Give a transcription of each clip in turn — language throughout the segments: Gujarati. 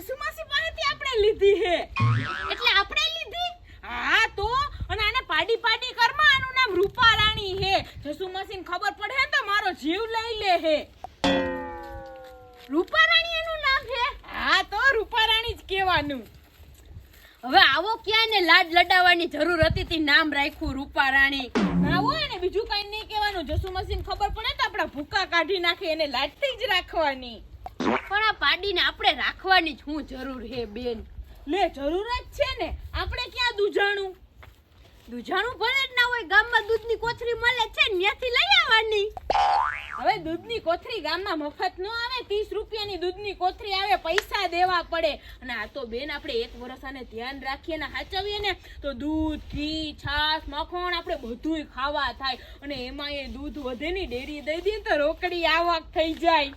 જસુમાસી પાસેથી આપણે લીધી હે. એટલે આપણે લીધી? હા તો? અને આને પાડી પાડી કરમા આનું નામ રૂપા રાણી હે. જસુમાસીને ખબર પડે તો મારો જીવ લઈ લે હે. રૂપા રાણી એનું નામ હે? હા તો રૂપા રાણી જ કહેવાનું. હવે આવો ક્યાં ને લાડ લડાવવાની જરૂર હતી તી નામ રાખ્યું રૂપા રાણી આવો એને બીજું કઈ નહીં કહેવાનું. જસુમાસીને ખબર પડે તો આપણા ભૂકા કાઢી નાખે એને લાડતી જ રાખવાની. પણ પાડીને આપણે રાખવાની જ જરૂર હે, બેન. લે, જરૂર છે ને. આપણે ક્યાં દૂધાણું દૂધાણું ભલે જ ના હોય, ગામમાં દૂધની કોથરી મળે છે ત્યાંથી લઈ આવવાની. હવે દૂધની કોથરી ગામમાં મફત ન આવે, ત્રીસ રૂપિયાની દૂધની કોથરી આવે, પૈસા દેવા પડે. અને આ તો, બેન, આપણે એક વર્ષ આને ધ્યાન રાખીએ ને સાચવીએ ને, તો દૂધ, ઘી, છાશ, મખણ આપણે બધુંય ખાવા થાય. અને એમાં એ દૂધ વધે ની ડેરી દઈ દઈએ તો રોકડી આવક થઈ જાય.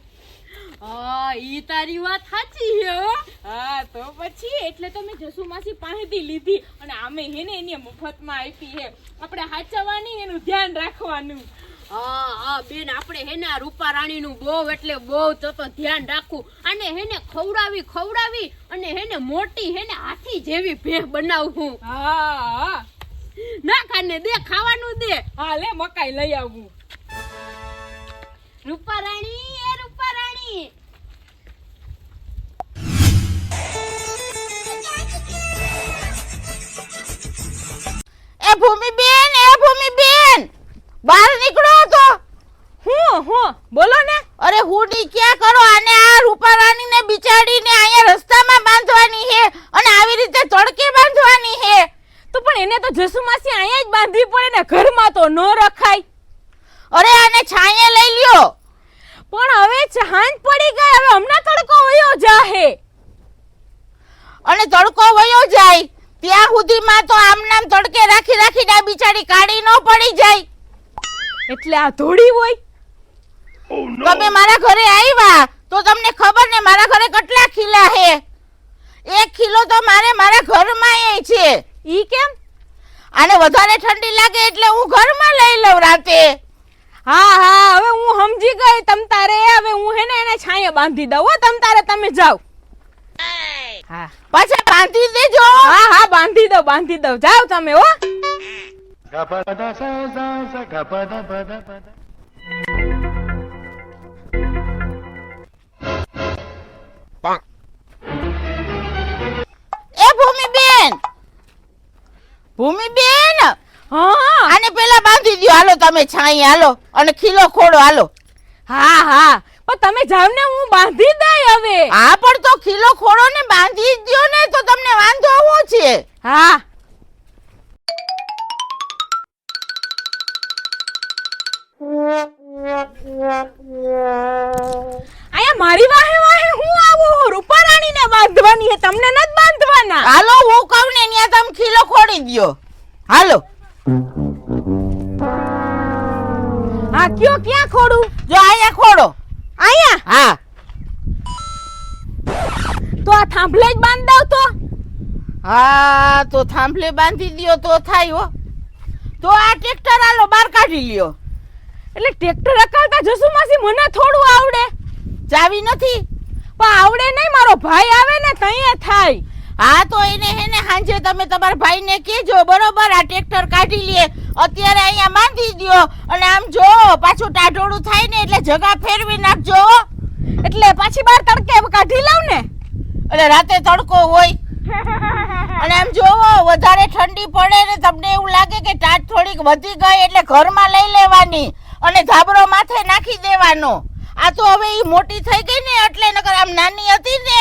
હા ઈ તારી વાત સાચી છે હો. હા તો પછી એટલે તો મેં જસુ માસી પાસેથી લીધી અને આમે હેને એને મફતમાં આપી હે આપણે સાચવવાની એનું ધ્યાન રાખવાનું. હા હા બેન આપણે હેને આ રૂપા રાણીનું બહુ એટલે બહુ તો તો ધ્યાન રાખવું. અને હેને ખવડાવી ખવડાવી અને હેને મોટી હેને હાથી જેવી ભેહ બનાવું હા હા. ના ખાને દે ખાવાનું દે. હા લે મકાઈ લઈ આવું. રૂપા રાણી રાણી એ ભૂમિબેન એ ભૂમિબેન! બહાર નીકળો તો! હું હું? બોલો ને. અરે હુડી ક્યાં કરો? આને આ રૂપારાણીને બિચારીને અહીંયા રસ્તામાં બાંધવાની છે અને આવી રીતે તડકે બાંધવાની છે તો પણ એને તો જસુ માસી અહીંયા જ બાંધવી પડે ને. ઘરમાં તો ન રખાય. અરે આને છાંયે લઈ લ્યો. પણ હવે ચાંદ પડી ગઈ હવે હમણાં તડકો વયો જાહે. અને તડકો વયો જાય ત્યાં સુધીમાં તો આમ નામ તડકે રાખી રાખીને આ બિચારી કાળી ન પડી જાય. એટલે આ ધોળી હોય. તમે મારા ઘરે આવ્યા તો તમને ખબર ને મારા ઘરે કેટલા ખીલા હે? એક ખીલો તો મારે મારા ઘરમાં એ છે. ઈ કેમ? આને વધારે ઠંડી લાગે એટલે હું ઘરમાં લઈ લઉં રાતે. હા હા હવે હું સમજી ગઈ તમ તારે હવે હું હે ને એને છાંયે બાંધી દઉં હો તમ તારે તમે જાઓ. હા. પાછા બાંધી દેજો. હા હા બાંધી દઉં બાંધી દઉં. જાઓ તમે હો. એ ભૂમિ બેન ભૂમિ બેન ભૂમિબેન? ભૂમિબેન હા. આને પેલા બાંધી દ્યો. હાલો તમે છાંય હાલો. અને ખીલો ખોડો હાલો. હા હા. પણ તમે જાવ ને હું બાંધી દઈ હવે. હા પણ તો ખીલો ખોડો ને બાંધી જ દ્યો ને તો તમને વાંધો આવો છે. હા. આયા મારી વાહે વાહે હું આવું રૂપારાણીને બાંધવાની હે તમને નથી બાંધવાના? હાલો હું કહું ને ત્યાં તમે ખીલો ખોડી દ્યો. હાલો. હા કયો ક્યાં ખોડું? જો અહીંયા ખોડો. અહીંયા? હા. તો આ થાંભલે જ બાંધ દઉં તો? હા તો થાંભલે બાંધી દ્યો તો થાય હો. તો આ ટ્રેક્ટર આલો બહાર કાઢી લ્યો. એટલે ટ્રેક્ટર અકાળતા જસુ માસી મને થોડું આવડે. ચાવી નથી. પણ આવડે નહીં મારો ભાઈ આવે ને તઈએ થાય. હા તો એને હે ને સાંજે તમે તમારા ભાઈને કહેજો બરોબર? આ ટ્રેક્ટર કાઢી લે. અત્યારે અહીંયા બાંધી દ્યો અને આમ જો પાછું ટાઢોળું થાય ને એટલે જગા ફેરવી નાખજો એટલે પાછી બાર તડકે કાઢી લઉં ને. એટલે રાતે તડકો હોય. અને આમ જોવો, વધારે ઠંડી પડે ને તમને એવું લાગે કે ટાટ થોડીક વધી ગઈ એટલે ઘરમાં લઈ લેવાની અને ધાબરો માથે નાખી દેવાનો. આ તો હવે એ મોટી થઈ ગઈ ને એટલે નકર આમ નાની હતી ને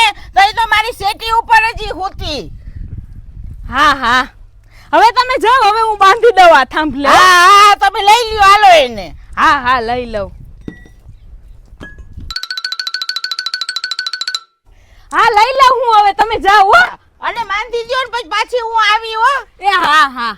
તો મારી સેટી ઉપર જ હોતી. હા હા. હવે તમે જાઓ હવે હું બાંધી દઉં આ થાંભલે. હા હા તમે લઈ લ્યો હાલો એને. હા હા લઈ લઉં. હા લઈ લઉં હું હવે તમે જાઓ હો. અને માંધી દ્યો ને પછી પાછી હું આવી હો. એ હા હા.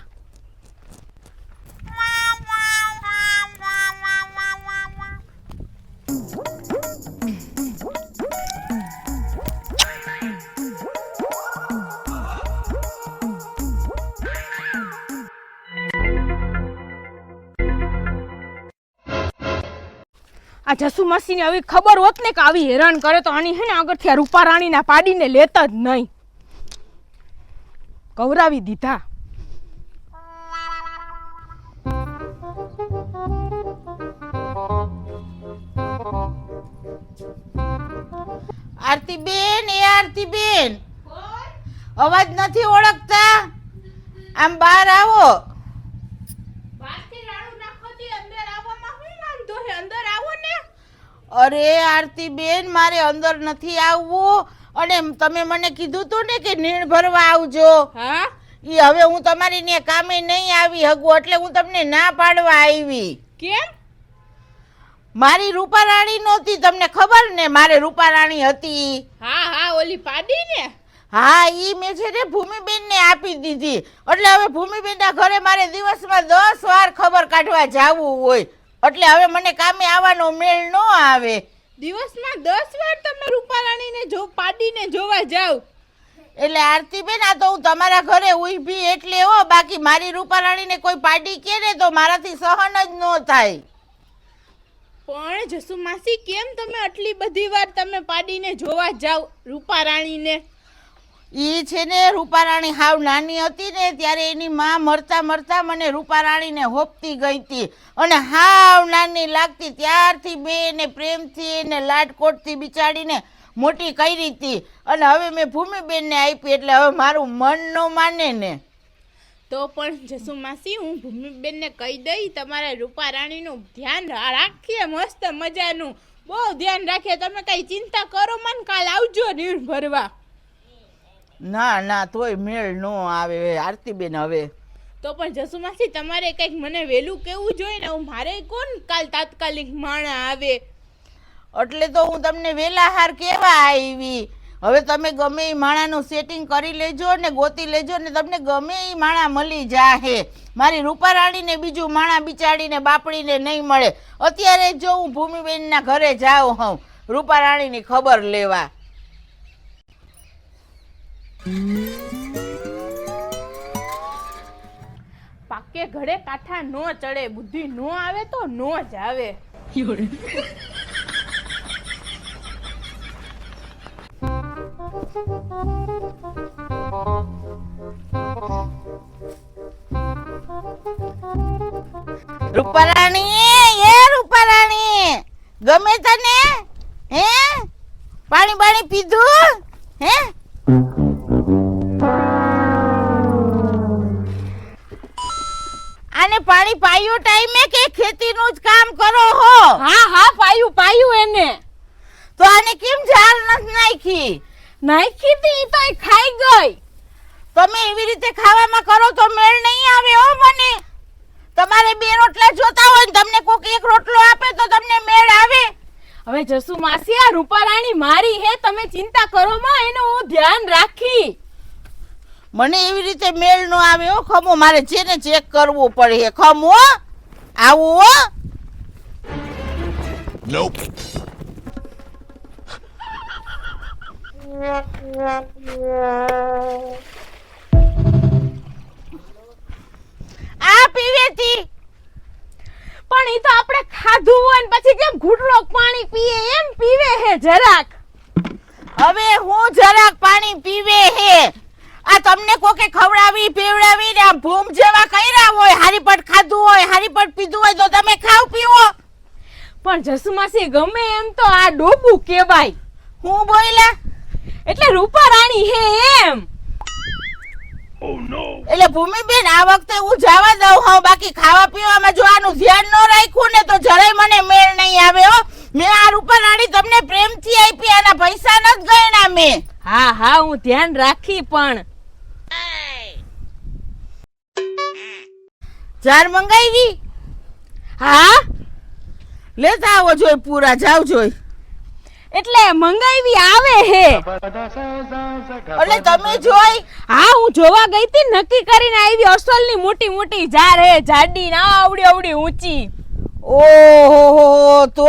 આ જસુ માસીને આવી ખબર હોત ને કે આવી હેરાન કરે તો આની હે ને આગળથી આ રૂપા રાણીના પાડીને લેતા જ નહીં. કવરાવી દીધા. આરતી બેન એ આરતી બેન અવાજ નથી ઓળખતા? આમ બહાર આવો બહારથી રાડું નાખોતી અંદર આવવામાં શું વાંધો છે અંદર આવો ને અરે આરતી બેન મારે અંદર નથી આવવું. અને તમે મને કીધું તું ને કે નીણ ભરવા આવજો. હા? એ હવે હું તમારી ને કામે નહીં આવી હગું એટલે હું તમને ના પાડવા આવી. કેમ? મારી રૂપારાણી નહોતી તમને ખબર ને? મારે રૂપારાણી હતી. હા હા ઓલી પાડી ને? હા ઈ મેં છે ને ભૂમિબેન ને આપી દીધી. એટલે હવે ભૂમિબેન ના ઘરે મારે દિવસમાં દસ વાર ખબર કાઢવા જાવું હોય. એટલે હવે મને કામે આવવાનો મેળ ન આવે. દિવસમાં દસ વાર તમે રૂપારાણીને જો પાડીને જોવા જાવ એટલે આરતીબેન આ તો હું તમારા ઘરે ઊભી એટલે હો બાકી મારી રૂપારાણીને કોઈ પાડી કે ને તો મારાથી સહન જ ન થાય. પણ જસુ માસી કેમ તમે આટલી બધી વાર તમે પાડીને જોવા જાવ રૂપારાણીને? ઈ છે ને રૂપારાણી હાવ નાની હતી ને ત્યારે એની માં મરતા મરતા મને રૂપારાણીને હોપતી ગઈ હતી અને હાવ નાની લાગતી, ત્યારથી બે એને પ્રેમથી એને લાડકોટથી બિચાડીને મોટી કરી હતી. અને હવે મેં ભૂમિબેનને આપી એટલે હવે મારું મન ન માને ને. તો પણ જસુ માસી, હું ભૂમિબેનને કહી દઈ, તમારે રૂપારાણીનું ધ્યાન રાખીએ, મસ્ત મજાનું. બહુ ધ્યાન રાખીએ. તમે કઈ ચિંતા કરો, મન કાલ આવજો નીર ભરવા ના ના તોય મેળ ન આવે આરતીબેન હવે. તો પણ જસુમાસી તમારે કંઈક મને વહેલું કેવું જોઈએ ને? હું મારે કોણ કાલ તાત્કાલિક માણા આવે? એટલે તો હું તમને વેલા હાર કેવા આવી. હવે તમે ગમે એ માણાનું સેટિંગ કરી લેજો ને ગોતી લેજો ને તમને ગમે એ માણા મળી જાહે. મારી રૂપારાણીને બીજું માણા બિચાડીને બાપડીને નહીં મળે. અત્યારે જો હું ભૂમિબેનના ઘરે જાઉં હું રૂપારાણીની ખબર લેવા. પાકે ઘડે કાંઠા નો ચડે બુદ્ધિ નો આવે તો નો જ આવે. રૂપારાણી આને પાણી પાયું ટાઈમે કે ખેતીનું જ કામ કરો હો? હા હા પાયું પાયું એને. તો આને કેમ ઝાડ નથી નાખી? નાખી તી તો ખાઈ ગઈ. તમે એવી રીતે ખાવામાં કરો તો મેળ નહીં આવે હો મને. તમારે બે રોટલા જોતા હોય ને તમને કોક એક રોટલો આપે તો તમને મેળ આવે. હવે જસુ માસી આ રૂપારાણી મારી હે તમે ચિંતા કરો માં એનું હું ધ્યાન રાખી. મને એવી રીતે મેળ નો આવે હો ખમો મારે છે ને ચેક કરવું પડે ખમો આવું હો. Nope. આ પીવેતી પણ ઈ તો આપણે ખાધું હોય ને પછી કેમ ઘૂંટડો પાણી પીએ? એમ પીવે હે જરાક. હવે હું જરાક પાણી પીવે હે. આ તમને કોકે ખવડાવી પીવડાવી ને આમ ભૂમ જેવા કર્યા હોય હારીપટ ખાધું હોય હારીપટ પીધું હોય તો તમે ખાવ પીવો. પણ જસુમાસી ગમે એમ તો આ ડોબું કેવાય હું બોલ્યા? એટલે રૂપારાણી હે એમ. એટલે ભૂમિબેન આ વખતે હું જવા દઉં હા બાકી ખાવા પીવામાં જો આનું ધ્યાન ન રાખ્યું ને તો જરાય મને મેળ નહીં આવે હો. મેં આ રૂપારાણી તમને પ્રેમથી આપી આના પૈસા નથી ગયણા મેં. હા હા હું ધ્યાન રાખી પણ જાર મંગાવી હા? લેતા આવો જોઈ પૂરા, જાવ જોઈ. એટલે મંગાવી આવે હે. એટલે તમે જોઈ, હા, હું જોવા ગઈ તી નક્કી કરીને આવી અસલની મોટી મોટી જાર હે, જાડી ના આવડી આવડી ઊંચી. ઓહો તો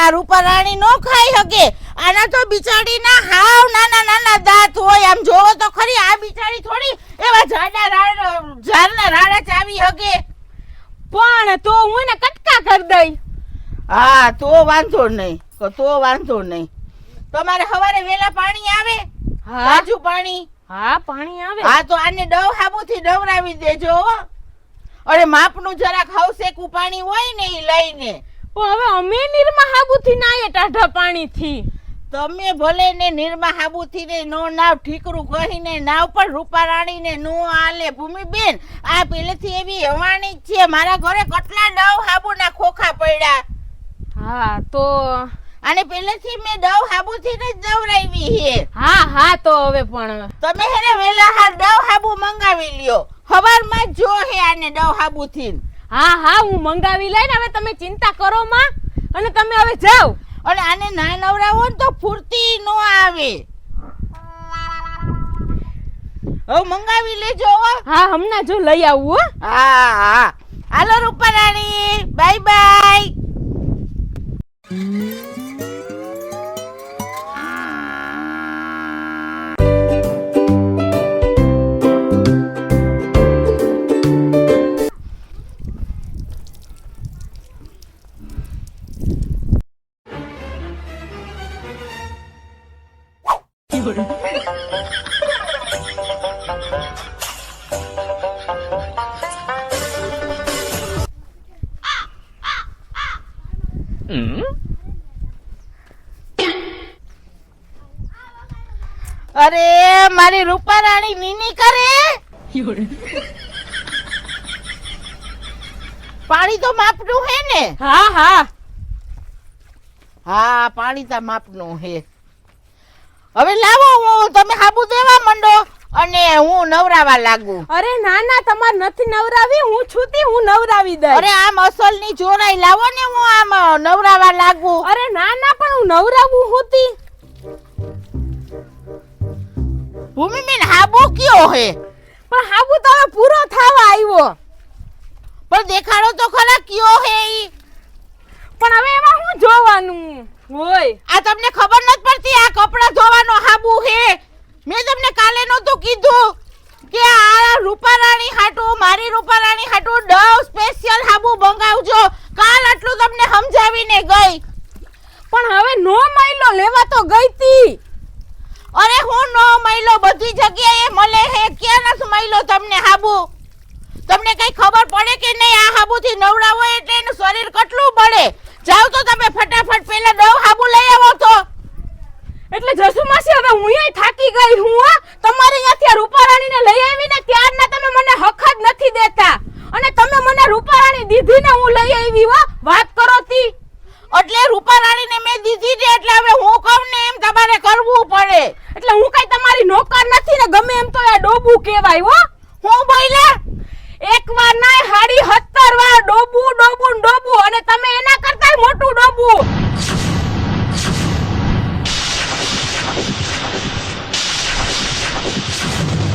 આ રૂપારાણી નો ખાઈ હકે. આના તો બિચારીના હાવ નાના નાના દાંત હોય. આમ જોવો તો ખરી, આ બિચારી થોડી એવા જાડા રાડ ઝાડના રાડા ચાવી હકે. પણ તો હું એને કટકા કરી દઈ. હા તો વાંધો નહીં. તો વાંધો નહીં. તમારે સવારે વેલા પાણી આવે? તાજું પાણી? હા પાણી આવે. હા તો આને ડવ હાબુથી ડવરાવી દેજો હો. અરે માપનું જરાક હાઉસેકું પાણી હોય ને એ લઈને. પણ હવે અમે નીરમાં હાબુથી નાયે ટાઢા પાણીથી. તમે ભલે ને નિર્મા હાબુથી ને નો નાવ ઠીકરું કહીને નાવ પર રૂપા રાણીને નો આલે. ભૂમિબેન આ પેલેથી એવી હવાણી છે. મારા ઘરે કેટલા ડવ હાબુના ખોખા પડ્યા. હા તો અને પેલેથી મેં ડવ હાબુથી જ દવરાવી છે હા હા તો હવે પણ તમે હેને વેલા હાર ડવ હાબુ મંગાવી લ્યો. હવારમાં જો હે આને ડવ હાબુથી હા હા હું મંગાવી લઈને હવે તમે ચિંતા કરો માં. અને તમે હવે જાઓ. અને આને ના નવરાવો ને તો ફૂર્તી નો આવે. હવે મંગાવી લેજો હો. હા હમણાં જો લઈ આવું હો. હા હા. હાલો રૂપા રાણી બાય બાય અરે મારી રૂપા રાણી નીની કરે પાણી તો માપનું હે ને? હા હા. હા પાણી તો માપનું હે. હવે લાવો હું તમે હાબુ દેવા મંડો અને હું નવરાવા લાગુ. અરે ના ના તમારે નથી નવરાવી હું છૂતી હું નવરાવી દઈ. અરે આમ અસલની જોરાઈ લાવો ને હું આમ નવરાવા લાગુ. અરે ના ના પણ હું નવરાવું હોતી. ભૂમિબેન હાબુ કયો હે? પણ હાબુ તો હવે પૂરો થવા આવ્યો. પણ દેખાડો તો ખરા કયો હે ઈ? પણ હવે એમાં હું જોવાનું? હોય આ તમને ખબર નથી પડતી આ કપડા ધોવાનો હાબુ હે? મેં તમને કાલે નહોતું કીધું કે આ રૂપારાણી હાટુ મારી રૂપારાણી હાટુ ડવ સ્પેશિયલ હાબુ મંગાવજો. કાલ આટલું તમને સમજાવીને ગઈ. પણ હવે નો માયલો લેવા તો ગઈ તી. અરે હું નો મહિલો બધી જગ્યાએ મળે હે, ક્યાં નથી મહિલો તમને હાબુ? તમને કઈ ખબર પડે કે નહીં આ હાબુથી હોય એટલે એનું શરીર કેટલું બળે? જાઓ તો તમે ફટાફટ પેલા નવ હાબુ લઈ આવો તો. એટલે જસુ માસી, હવે હું અહીં થાકી ગઈ હું, હો. તમારે અહીંયાથી આ રૂપારાણીને લઈ આવીને ત્યારના તમે મને હક જ નથી દેતા. અને તમે મને રૂપારાણી દીધીને હું લઈ આવી, હો. વાત કરો તી એટલે રૂપારાણીને મેં દીધી છે એટલે હવે હું કહું ને એમ તમારે કરવું પડે એટલે હું કઈ તમારી નોકર નથી ને ગમે એમ તો આ ડોબુ કહેવાય હો. હું બોલે એક વાર નાય હાડી હત્તર વાર ડોબુ ડોબુ ને ડોબુ અને તમે એના કરતાય મોટું ડોબુ.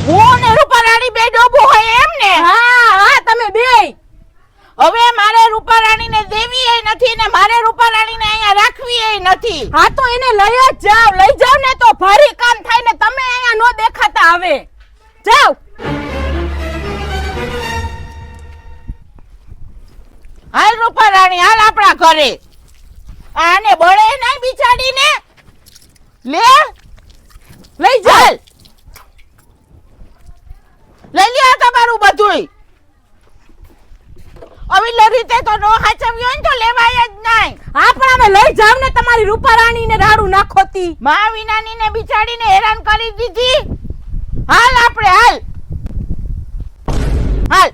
હું ને રૂપારાણી બે ડોબુ હોય એમ ને? હા હા તમે બે. હવે મારે રૂપારાણીને દેવી એ નથી ને મારે રૂપારાણીને અહીંયા રાખવી એ નથી. હા તો એને લઈ જ જાવ. લઈ જાવ ને તો ભારી કામ થાય ને તમે અહીંયા નો દેખાતા આવે જાવ. હાલ રૂપારાણી હાલ આપણા ઘરે. આને બળે નહીં બિચાડીને લે? લઈ જાય લઈ લ્યો તમારું બધુંય. હવે લરી તે તો નો હાચવ્યો ને તો લેવાય જ નહીં. હા પણ અમે લઈ જાવ ને તમારી રૂપારાણી ને રાડું નાખોતી. મા ને બિચારીને હેરાન કરી દીધી. હાલ આપણે હાલ. હાલ.